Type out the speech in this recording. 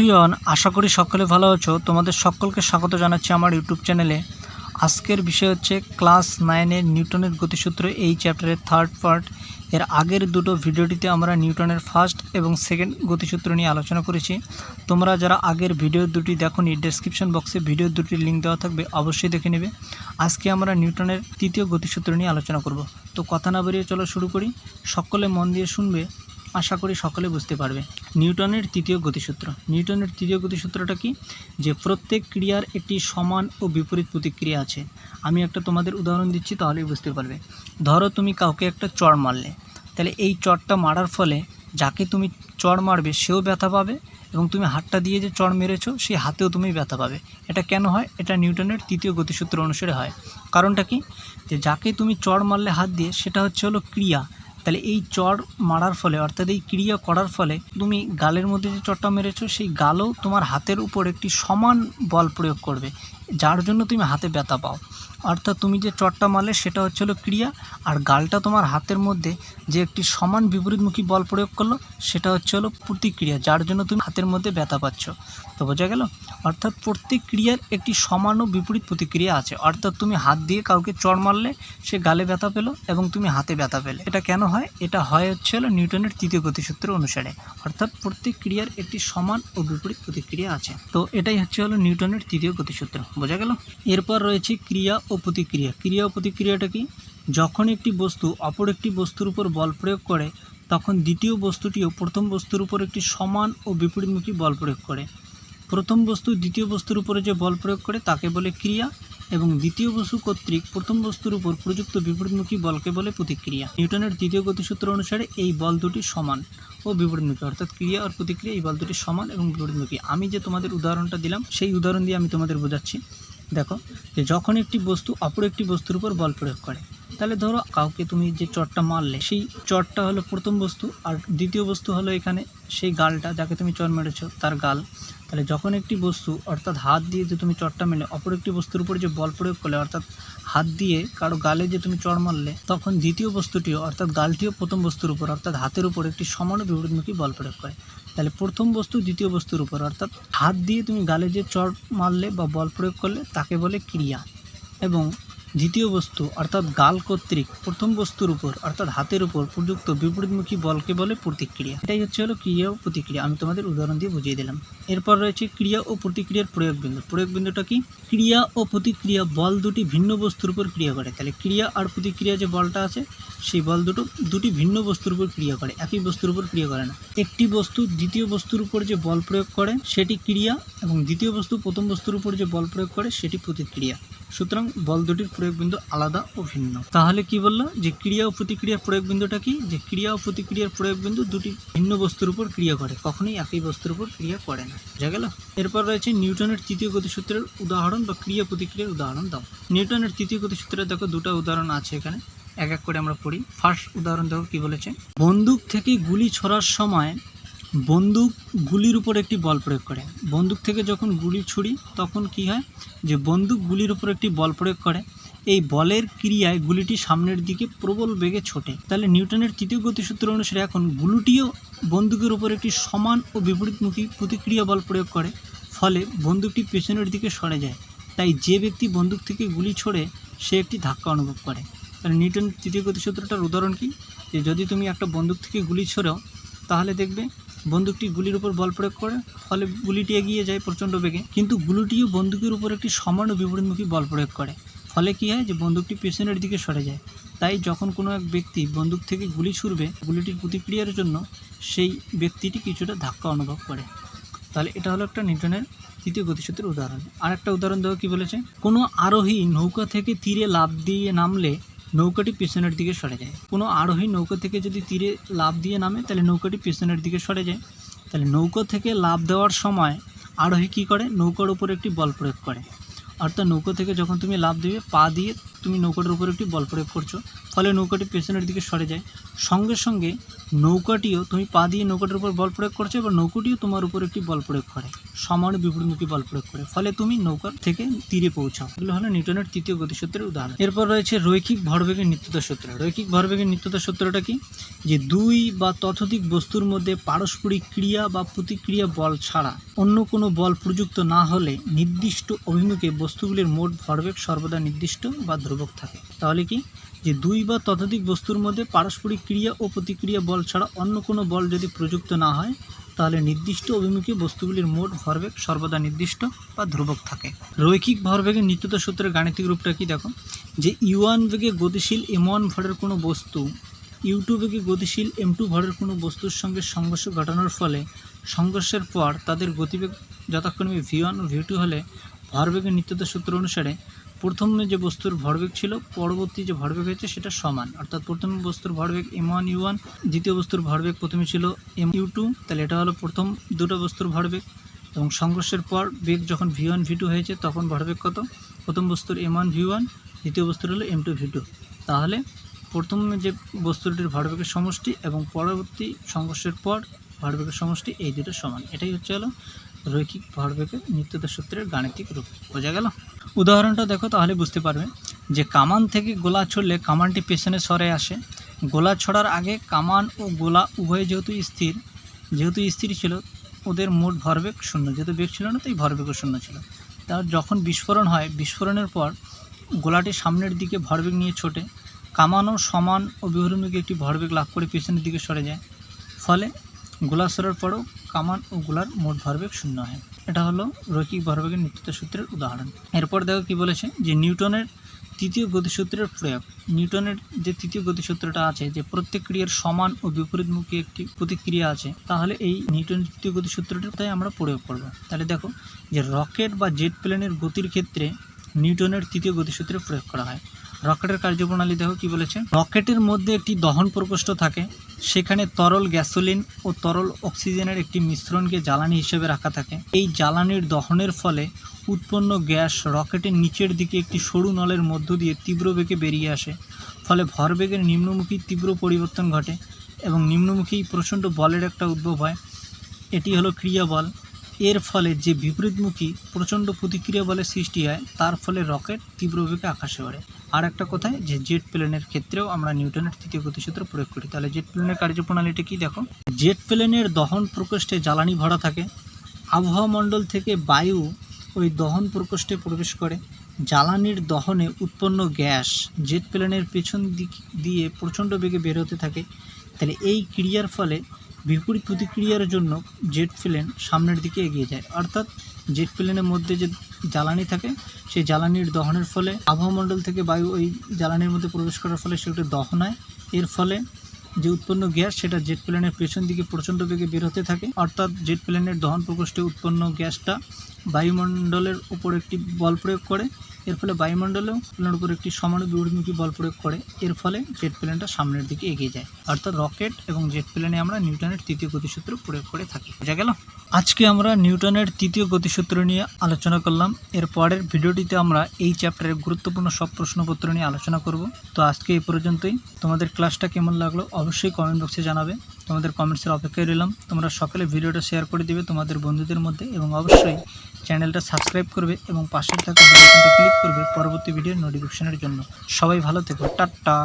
প্রিয়ন, আশা করি সকলে ভালো আছো। তোমাদের সকলকে স্বাগত জানাচ্ছি আমার ইউটিউব চ্যানেলে। আজকের বিষয় হচ্ছে ক্লাস নাইনের নিউটনের গতিসূত্র এই চ্যাপ্টারের থার্ড পার্ট। এর আগের দুটো ভিডিওটিতে আমরা নিউটনের ফার্স্ট এবং সেকেন্ড গতিসূত্র নিয়ে আলোচনা করেছি। তোমরা যারা আগের ভিডিও দুটি দেখোনি ডেসক্রিপশন বক্সে ভিডিও দুটির লিঙ্ক দেওয়া থাকবে, অবশ্যই দেখে নেবে। আজকে আমরা নিউটনের তৃতীয় গতিসূত্র নিয়ে আলোচনা করব। তো কথা না বেরিয়ে চলো শুরু করি। সকলে মন দিয়ে শুনবে। আশা করি সকলে বুঝতে পারবে। নিউটনের তৃতীয় গতিসূত্র। নিউটনের তৃতীয় গতিসূত্রটা কি? যে প্রত্যেক ক্রিয়ার একটি সমান ও বিপরীত প্রতিক্রিয়া আছে। আমি একটা তোমাদের উদাহরণ দিচ্ছি, তাহলেই বুঝতে পারবে। ধরো তুমি কাউকে একটা চড় মারলে। তাহলে এই চড়টা মারার ফলে যাকে তুমি চড় মারবে, সেও ব্যথা পাবে এবং তুমি হাতটা দিয়ে যে চড় মেরেছো সেই হাতেও তুমি ব্যথা পাবে। এটা কেন হয়? এটা নিউটনের তৃতীয় গতিসূত্র অনুসারে হয়। কারণটা কি? যে যাকে তুমি চড় মারলে হাত দিয়ে, সেটা হচ্ছে হলো ক্রিয়া। তাহলে এই চর মারার ফলে, অর্থাৎ এই ক্রিয়া করার ফলে তুমি গালের মধ্যে যে চরটা মেরেছো, সেই গালও তোমার হাতের উপর একটি সমান বল প্রয়োগ করবে, যার জন্য তুমি হাতে ব্যথা পাও। অর্থাৎ তুমি যে চটটা মারলে সেটা হচ্ছে হলো ক্রিয়া, আর গালটা তোমার হাতের মধ্যে যে একটি সমান বিপরীতমুখী বল প্রয়োগ করল, সেটা হচ্ছে হলো প্রতিক্রিয়া, যার জন্য তুমি হাতের মধ্যে ব্যথা পাচ্ছ। তো বোঝা গেল? অর্থাৎ প্রত্যেক ক্রিয়ার একটি সমান ও বিপরীত প্রতিক্রিয়া আছে। অর্থাৎ তুমি হাত দিয়ে কাউকে চড় মারলে, সে গালে ব্যথা পেল এবং তুমি হাতে ব্যথা পেলে। এটা কেন হয়? এটা হয় হচ্ছে হলো নিউটনের তৃতীয় গতিসূত্র অনুসারে। অর্থাৎ প্রত্যেক ক্রিয়ার একটি সমান ও বিপরীত প্রতিক্রিয়া আছে। তো এটাই হচ্ছে হলো নিউটনের তৃতীয় গতিসূত্র। বোঝা গেল? এরপর রয়েছে ক্রিয়া ও প্রতিক্রিয়া। ক্রিয়া ও প্রতিক্রিয়াটা কি? যখন একটি বস্তু অপর একটি বস্তুর উপর বল প্রয়োগ করে, তখন দ্বিতীয় বস্তুটিও প্রথম বস্তুর উপর একটি সমান ও বিপরীতমুখী বল প্রয়োগ করে। প্রথম বস্তু দ্বিতীয় বস্তুর উপরে যে বল প্রয়োগ করে, তাকে বলে ক্রিয়া, এবং দ্বিতীয় বস্তু কর্তৃক প্রথম বস্তুর উপর প্রযুক্ত বিপরীতমুখী বলকে বলে প্রতিক্রিয়া। নিউটনের দ্বিতীয় গতিসূত্র অনুসারে এই বল দুটি সমান ও বিপরীতমুখী, অর্থাৎ ক্রিয়া আর প্রতিক্রিয়া এই বল দুটি সমান এবং বিপরীতমুখী। আমি যে তোমাদের উদাহরণটা দিলাম, সেই উদাহরণ দিয়ে আমি তোমাদের বোঝাচ্ছি। দেখো, যে যখন একটি বস্তু অপর একটি বস্তুর উপর বল প্রয়োগ করে, তাহলে ধরো কাউকে তুমি যে চটটা মারলে, সেই চটটা হলো প্রথম বস্তু আর দ্বিতীয় বস্তু হলো এখানে সেই গালটা যাকে তুমি চট মেরেছো, তার গাল। তাহলে যখন একটি বস্তু অর্থাৎ হাত দিয়ে যে তুমি চটটা মেলে অপর একটি বস্তুর উপর যে বল প্রয়োগ করলে, অর্থাৎ হাত দিয়ে কারও গালে যে তুমি চড় মারলে, তখন দ্বিতীয় বস্তুটিও, অর্থাৎ গালটিও প্রথম বস্তুর উপর, অর্থাৎ হাতের উপর একটি সমান বিপরীতমুখী বল প্রয়োগ করে। তাহলে প্রথম বস্তু, দ্বিতীয় বস্তুর উপর। অর্থাৎ হাত দিয়ে তুমি গালে যে চট মারলে বা বল প্রয়োগ করলে, তাকে বলে ক্রিয়া। এবং দ্বিতীয় বস্তু, অর্থাৎ গাল কর্তৃক প্রথম বস্তুর উপর, অর্থাৎ হাতের উপর প্রযুক্ত বিপরীতমুখী বলকে বলে প্রতিক্রিয়া। এটাই হচ্ছে হলো ক্রিয়া ও প্রতিক্রিয়া। আমি তোমাদের উদাহরণ দিয়ে বুঝিয়ে দিলাম। এরপর রয়েছে ক্রিয়া ও প্রতিক্রিয়ার প্রয়োগ বিন্দু প্রয়োগ বিন্দুটা কি? ক্রিয়া ও প্রতিক্রিয়া বল দুটি ভিন্ন বস্তুর উপর ক্রিয়া করে। তাহলে ক্রিয়া আর প্রতিক্রিয়া যে বলটা আছে, সেই বল দুটো, দুটি ভিন্ন বস্তুর উপর ক্রিয়া করে, একই বস্তুর উপর ক্রিয়া করে না। একটি বস্তু দ্বিতীয় বস্তুর উপর যে বল প্রয়োগ করে, সেটি ক্রিয়া, এবং দ্বিতীয় বস্তু প্রথম বস্তুর উপর যে বল প্রয়োগ করে, সেটি প্রতিক্রিয়া। সুতরাং বল দুটির প্রয়োগ বিন্দু আলাদা ও ভিন্ন। তাহলে কি বলল? যে ক্রিয়া ও প্রতিক্রিয়ার প্রয়োগ বিন্দুটা কি? যে ক্রিয়া ও প্রতিক্রিয়ার প্রয়োগ বিন্দু দুটি ভিন্ন বস্তুর উপর ক্রিয়া করে, কখনোই একই বস্তুর উপর ক্রিয়া করে না। বুঝা গেল? এরপর রয়েছে নিউটনের তৃতীয় গতিসূত্রের উদাহরণ বা ক্রিয়া প্রতিক্রিয়ার উদাহরণ দাও। নিউটনের তৃতীয় গতিসূত্রে দেখো দুটো উদাহরণ আছে এখানে। এক এক করে আমরা পড়ি। ফার্স্ট উদাহরণ দেখো কি বলেছে? বন্দুক থেকে গুলি ছড়ার সময় বন্দুক গুলির উপর একটি বল প্রয়োগ করে। বন্দুক থেকে যখন গুলি ছুড়ি তখন কি হয় যে বন্দুক গুলির উপর একটি বল প্রয়োগ করে। এই বলের ক্রিয়ায় গুলিটি সামনের দিকে প্রবল বেগে ছোটে। তাহলে নিউটনের তৃতীয় গতিসূত্র অনুসারে এখন গুলিটিও বন্দুকের উপর একটি সমান ও বিপরীতমুখী প্রতিক্রিয়া বল প্রয়োগ করে, ফলে বন্দুকটি পেছনের দিকে সরে যায়। তাই যে ব্যক্তি বন্দুক থেকে গুলি ছোড়ে, সে একটি ধাক্কা অনুভব করে। তাহলে নিউটনের তৃতীয় গতিসূত্রটার উদাহরণ কি? যে যদি তুমি একটা বন্দুক থেকে গুলি ছোড়ো, তাহলে দেখবে বন্দুকটি গুলির উপর বল প্রয়োগ করে, ফলে গুলিটি এগিয়ে যায় প্রচণ্ড বেগে। কিন্তু গুলিটিও বন্দুকের উপর একটি সমান বিপরীতমুখী বল প্রয়োগ করে। ফলে কী হয় যে, বন্দুকটি পেছনের দিকে সরে যায়। তাই যখন কোনো এক ব্যক্তি বন্দুক থেকে গুলি ছুড়বে, গুলিটির প্রতিক্রিয়ার জন্য সেই ব্যক্তিটি কিছুটা ধাক্কা অনুভব করে। তাহলে এটা হলো একটা নিউটনের তৃতীয় গতিসূত্রের উদাহরণ। আর একটা উদাহরণ দেওয়া কী বলেছে? কোনো আরোহী নৌকা থেকে তীরে লাভ দিয়ে নামলে নৌকাটি পেছনের দিকে সরে যায়। কোনো আরোহী নৌকা থেকে যদি তীরে লাভ দিয়ে নামে, তাহলে নৌকাটি পেছনের দিকে সরে যায়। তাহলে নৌকা থেকে লাভ দেওয়ার সময় আরোহী কী করে? নৌকার উপর একটি বল প্রয়োগ করে। অর্থাৎ নৌকা থেকে যখন তুমি লাভ দেবে, পা দিয়ে তুমি নৌকাটার উপর একটি বল প্রয়োগ করছ। ফলে নৌকাটি পেছনের দিকে সরে যায়। সঙ্গে সঙ্গে নৌকাটিও তুমি পা দিয়ে নৌকাটির উপর বল প্রয়োগ করছ এবার নৌকাটিও তোমার উপর একটি বল প্রয়োগ করে। সমান বিপরীতমুখী বল প্রয়োগ করে। ফলে তুমি নৌকার থেকে তীরে পৌঁছাও। এগুলো হলো নিউটনের তৃতীয় গতিসূত্রের উদাহরণ। এরপর রয়েছে রৈখিক ভরবেগের নিত্যতা সূত্র। রৈখিক ভরবেগের নিত্যতা সূত্রটা কি? যে দুই বা ততোধিক বস্তুর মধ্যে পারস্পরিক ক্রিয়া বা প্রতিক্রিয়া বল ছাড়া অন্য কোনো বল প্রযুক্ত না হলে নির্দিষ্ট অভিমুখে বস্তুগুলির মোট ভরবেগ সর্বদা নির্দিষ্ট বা ধ্রুবক থাকে। তাহলে কি? যে দুই বা ততোধিক বস্তুর মধ্যে পারস্পরিক ক্রিয়া ও প্রতিক্রিয়া বল ছাড়া অন্য কোনো বল যদি প্রযুক্ত না হয়, তাহলে নির্দিষ্ট অভিমুখে বস্তুগুলির মোট ভরবেগ সর্বদা নির্দিষ্ট বা ধ্রুবক থাকে। রৈখিক ভরবেগের নিত্যতা সূত্রের গাণিতিক রূপটা কি দেখো? যে ইউয়ান বেগে গতিশীল এম ওয়ান ভরের কোনো বস্তু, ইউ টু বেগে গতিশীল এম টু ভরের কোনো বস্তুর সঙ্গে সংঘর্ষ ঘটানোর ফলে সংঘর্ষের পর তাদের গতিবেগ যথাক্রমে ভি ওয়ান ও ভি টু হলে ভরবেগের নিত্যতা সূত্র অনুসারে প্রথমে যে বস্তুর ভরবেগ ছিল, পরবর্তী যে ভরবেগ হয়েছে সেটা সমান। অর্থাৎ প্রথম বস্তুর ভরবেগ এম ওয়ান ইউ ওয়ান দ্বিতীয় বস্তুর ভরবেগ প্রথমে ছিল এম ইউ টু তাহলে এটা হলো প্রথম দুটো বস্তুর ভরবেগ। এবং সংঘর্ষের পর বেগ যখন ভি ওয়ান ভি টু হয়েছে, তখন ভরবেগ কত? প্রথম বস্তুর এম ওয়ান ভি ওয়ান দ্বিতীয় বস্তুর হলো এম টু ভি টু তাহলে প্রথম যে বস্তুটির ভরবেগের সমষ্টি এবং পরবর্তী সংঘর্ষের পর ভরবেগের সমষ্টি এই দুটো সমান। এটাই হচ্ছে হলো রৈখিক ভরবেগের নিত্যতা সূত্রের গাণিতিক রূপ। বোঝা গেল? উদাহরণটা দেখো তাহলে বুঝতে পারবে যে কামান থেকে গোলা ছড়লে কামানটি পেছনে সরে আসে। গোলা ছড়ার আগে কামান ও গোলা উভয় যেহেতু স্থির যেহেতু স্থির ছিল, ওদের মোট ভরবেগ শূন্য। যেহেতু বেগ ছিল না, তাই ভরবেগও শূন্য ছিল। তার যখন বিস্ফোরণ হয়, বিস্ফোরণের পর গোলাটি সামনের দিকে ভরবেগ নিয়ে ছোটে। কামানও সমান ও বিহরমুখী একটি ভরবেগ লাভ করে পেছনের দিকে সরে যায়। ফলে গোলা সরার পরেও কামান ও গোলার মোট ভরবেগ শূন্য হয়। এটা হলো রৈখিক ভরবেগের নিত্যতা সূত্রের উদাহরণ। এরপর দেখো কি বলেছে যে নিউটনের তৃতীয় গতিসূত্রের প্রয়োগ। নিউটনের যে তৃতীয় গতিসূত্রটা আছে, যে প্রত্যেক ক্রিয়ার সমান ও বিপরীতমুখী একটি প্রতিক্রিয়া আছে, তাহলে এই নিউটনের তৃতীয় গতিসূত্রটাই আমরা প্রয়োগ করব। তাহলে দেখো যে রকেট বা জেট প্লেনের গতির ক্ষেত্রে নিউটনের তৃতীয় গতিসূত্রের প্রয়োগ করা হয়। রকেটের কার্যপ্রণালী দেখো কি বলেছে? রকেটের মধ্যে একটি দহন প্রকোষ্ঠ থাকে, সেখানে তরল গ্যাসোলিন ও তরল অক্সিজেনের একটি মিশ্রণকে জ্বালানি হিসেবে রাখা থাকে। এই জ্বালানির দহনের ফলে উৎপন্ন গ্যাস রকেটের নিচের দিকে একটি সরু নলের মধ্য দিয়ে তীব্র বেগে বেরিয়ে আসে, ফলে ভরবেগের নিম্নমুখী তীব্র পরিবর্তন ঘটে এবং নিম্নমুখী প্রচণ্ড বলের একটা উদ্ভব হয়। এটি হলো ক্রিয়া বল এর ফলে যে বিপরীতমুখী প্রচণ্ড প্রতিক্রিয়া বলের সৃষ্টি হয়, তার ফলে রকেট তীব্র বেগে আকাশে ওড়ে। আর একটা কথায় যে জেট প্লেনের ক্ষেত্রেও আমরা নিউটনের তৃতীয় গতিসূত্র প্রয়োগ করি। তাহলে জেট প্লেনের কার্যপ্রণালীটা কি দেখো? জেট প্লেনের দহন প্রকোষ্ঠে জ্বালানি ভরা থাকে। আবহাওয়া মণ্ডল থেকে বায়ু ওই দহন প্রকোষ্ঠে প্রবেশ করে। জ্বালানির দহনে উৎপন্ন গ্যাস জেট প্লেনের পেছন দিক দিয়ে প্রচণ্ড বেগে বের হতে থাকে। তাহলে এই ক্রিয়ার ফলে বিপরীত প্রতিক্রিয়ার জন্য জেট প্লেন সামনের দিকে এগিয়ে যায়। অর্থাৎ জেট প্লেনের মধ্যে যে জ্বালানি থাকে, সেই জ্বালানির দহনের ফলে আবহাওয়ামণ্ডল থেকে বায়ু ওই জ্বালানির মধ্যে প্রবেশ করার ফলে সেটা দহন হয়। এর ফলে যে উৎপন্ন গ্যাস, সেটা জেট প্লেনের পেছন দিকে প্রচণ্ড বেগে বের হতে থাকে। অর্থাৎ জেট প্লেনের দহন প্রকোষ্ঠে উৎপন্ন গ্যাসটা বায়ুমণ্ডলের উপর একটি বল প্রয়োগ করে। এর ফলে বায়ুমণ্ডলেও প্লেনের উপর একটি সমান বিপরীতমুখী বল প্রয়োগ করে। এর ফলে জেট প্লেনটা সামনের দিকে এগিয়ে যায়। অর্থাৎ রকেট এবং জেট প্লেনে আমরা নিউটনের তৃতীয় গতিসূত্র প্রয়োগ করে থাকি। বোঝা গেল? আজকে আমরা নিউটনের তৃতীয় গতিসূত্র নিয়ে আলোচনা করলাম। এর পরের ভিডিওটিতে আমরা এই চ্যাপ্টারের গুরুত্বপূর্ণ সব প্রশ্নপত্র নিয়ে আলোচনা করব। তো আজকে এই পর্যন্তই। তোমাদের ক্লাসটা কেমন লাগল অবশ্যই কমেন্ট বক্সে জানাবে। তোমাদের কমেন্টসের অপেক্ষায় রইলাম। তোমরা সকলে ভিডিওটা শেয়ার করে দিবে তোমাদের বন্ধুদের মধ্যে এবং অবশ্যই চ্যানেলটা সাবস্ক্রাইব করবে এবং পাশে থাকা বেল আইকনটা ক্লিক করবে পরবর্তী ভিডিওর নোটিফিকেশনের জন্য। সবাই ভালো থেকো। টাটা।